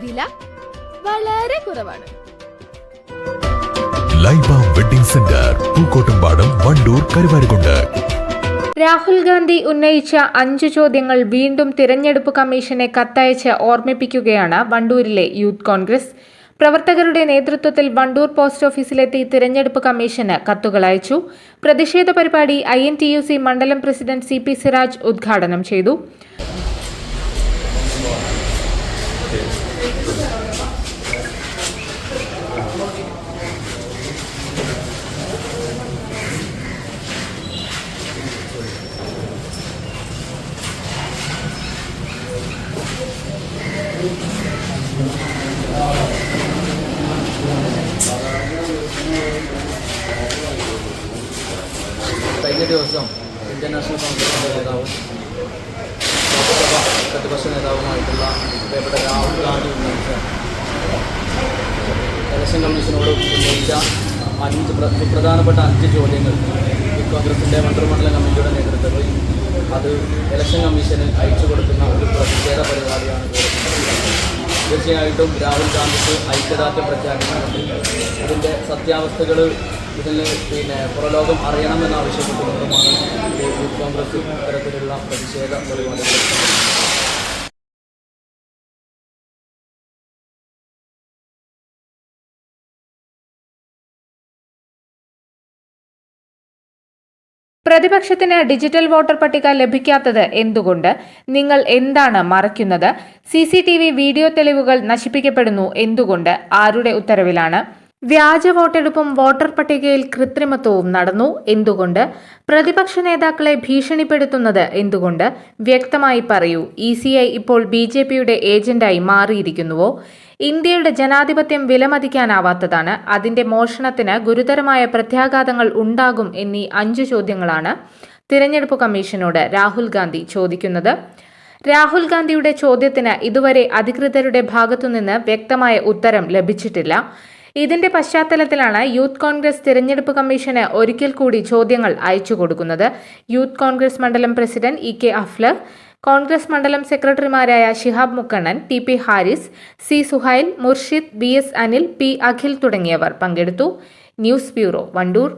വില വളരെ കുറവാണ്. Laiba wedding centre Pookkottumpadam Wandoor Karuvarakundu. Rahul Gandhi ഉന്നയിച്ച അഞ്ചു ചോദ്യങ്ങൾ വീണ്ടും തിരഞ്ഞെടുപ്പ് കമ്മീഷനെ കത്തയച്ച് ഓർമ്മിപ്പിക്കുകയാണ് വണ്ടൂരിലെ യൂത്ത് കോൺഗ്രസ്. പ്രവർത്തകരുടെ നേതൃത്വത്തിൽ വണ്ടൂർ പോസ്റ്റ് ഓഫീസിലെത്തി തിരഞ്ഞെടുപ്പ് കമ്മീഷന് കത്തുകൾ അയച്ചു. പ്രതിഷേധ പരിപാടി I N T U C മണ്ഡലം പ്രസിഡന്റ് സി പി സിറാജ് ഉദ്ഘാടനം ചെയ്തു. ദിവസം ഇന്ത്യൻ നാഷണൽ കോൺഗ്രസിന്റെ നേതാവും ലോക്സഭ പ്രതിപക്ഷ നേതാവുമായിട്ടുള്ള പ്രിയപ്പെട്ട രാഹുൽ ഗാന്ധി ഉന്നയിച്ച ഇലക്ഷൻ കമ്മീഷനോട് ഉന്നയിച്ച അഞ്ച് സുപ്രധാനപ്പെട്ട അഞ്ച് ചോദ്യങ്ങൾ കോൺഗ്രസിന്റെ മന്ത്രിമണ്ഡല കമ്മിറ്റിയുടെ നേതൃത്വത്തിൽ അത് ഇലക്ഷൻ കമ്മീഷന് അയച്ചു കൊടുക്കുന്ന ഒരു പ്രതിഷേധ പരിപാടിയാണ്. ഇവിടെ തീർച്ചയായിട്ടും രാഹുൽ ഗാന്ധിക്ക് ഐക്യദാർഢ്യ പ്രഖ്യാപിക്കുന്നുണ്ട് ഇതിന്റെ സത്യാവസ്ഥകൾ ഇതിൽ പിന്നെ പുറലോകം അറിയണമെന്ന് ആവശ്യപ്പെട്ടുകൊണ്ടുമാണ് യൂത്ത് കോൺഗ്രസ് ഇത്തരത്തിലുള്ള പ്രതിഷേധ പരിപാടികൾ പ്രതിപക്ഷത്തിന് ഡിജിറ്റൽ വോട്ടർ പട്ടിക ലഭിക്കാത്തത് എന്തുകൊണ്ട്? നിങ്ങൾ എന്താണ് മറയ്ക്കുന്നത്? സി വീഡിയോ തെളിവുകൾ നശിപ്പിക്കപ്പെടുന്നു എന്തുകൊണ്ട്? ആരുടെ ഉത്തരവിലാണ്? വ്യാജ വോട്ടെടുപ്പും വോട്ടർ പട്ടികയിൽ കൃത്രിമത്വവും നടന്നു. എന്തുകൊണ്ട്? പ്രതിപക്ഷ നേതാക്കളെ ഭീഷണിപ്പെടുത്തുന്നത് എന്തുകൊണ്ട്? വ്യക്തമായി പറയൂ. ഇ സി ഐ ഇപ്പോൾ ബി ജെ പിയുടെ ഏജന്റായി മാറിയിരിക്കുന്നുവോ? ഇന്ത്യയുടെ ജനാധിപത്യം വിലമതിക്കാനാവാത്തതാണ്. അതിന്റെ മോഷണത്തിന് ഗുരുതരമായ പ്രത്യാഘാതങ്ങൾ ഉണ്ടാകും എന്നീ അഞ്ചു ചോദ്യങ്ങളാണ് തിരഞ്ഞെടുപ്പ് കമ്മീഷനോട് രാഹുൽ ഗാന്ധി ചോദിക്കുന്നത്. രാഹുൽ ഗാന്ധിയുടെ ചോദ്യത്തിന് ഇതുവരെ അധികൃതരുടെ ഭാഗത്തുനിന്ന് വ്യക്തമായ ഉത്തരം ലഭിച്ചിട്ടില്ല. ഇതിന്റെ പശ്ചാത്തലത്തിലാണ് യൂത്ത് കോൺഗ്രസ് തിരഞ്ഞെടുപ്പ് കമ്മീഷന് ഒരിക്കൽ കൂടി ചോദ്യങ്ങൾ അയച്ചു കൊടുക്കുന്നത്. യൂത്ത് കോൺഗ്രസ് മണ്ഡലം president E K Afler Congress മണ്ഡലം സെക്രട്ടറിമാരായ Shihab Mukkannan T P Haris C Suhail Murshid B S Anil P Akhil തുടങ്ങിയവർ പങ്കെടുത്തു. News bureau Wandoor.